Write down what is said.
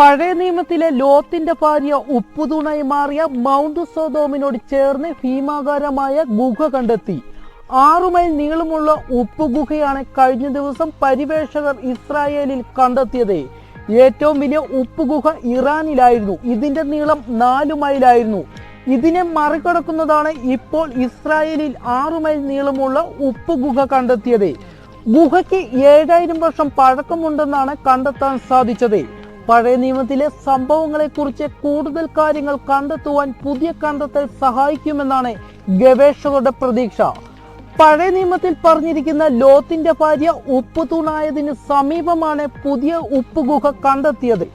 പഴയ നിയമത്തിലെ ലോത്തിന്റെ ഭാര്യ ഉപ്പുതൂണായി മാറിയ മൗണ്ട് സോതോമിനോട് ചേർന്ന് ഭീമാകാരമായ ഗുഹ കണ്ടെത്തി. ആറു മൈൽ നീളമുള്ള ഉപ്പ് ഗുഹയാണ് കഴിഞ്ഞ ദിവസം പരിവേഷകർ ഇസ്രായേലിൽ കണ്ടെത്തിയത്. ഏറ്റവും വലിയ ഉപ്പ് ഗുഹ ഇറാനിലായിരുന്നു. ഇതിന്റെ നീളം നാലു മൈലായിരുന്നു. ഇതിനെ മറികടക്കുന്നതാണ് ഇപ്പോൾ ഇസ്രായേലിൽ ആറു മൈൽ നീളമുള്ള ഉപ്പ് ഗുഹ കണ്ടെത്തിയത്. ഗുഹയ്ക്ക് ഏഴായിരം വർഷം പഴക്കമുണ്ടെന്നാണ് കണ്ടെത്താൻ സാധിച്ചത്. പഴയ നിയമത്തിലെ സംഭവങ്ങളെക്കുറിച്ച് കൂടുതൽ കാര്യങ്ങൾ കണ്ടെത്തുവാൻ പുതിയ കണ്ടെത്തൽ സഹായിക്കുമെന്നാണ് ഗവേഷകരുടെ പ്രതീക്ഷ. പഴയ നിയമത്തിൽ പറഞ്ഞിരിക്കുന്ന ലോത്തിന്റെ ഭാര്യ ഉപ്പ് തൂണായതിന് സമീപമാണ് പുതിയ ഉപ്പ് ഗുഹ കണ്ടെത്തിയത്.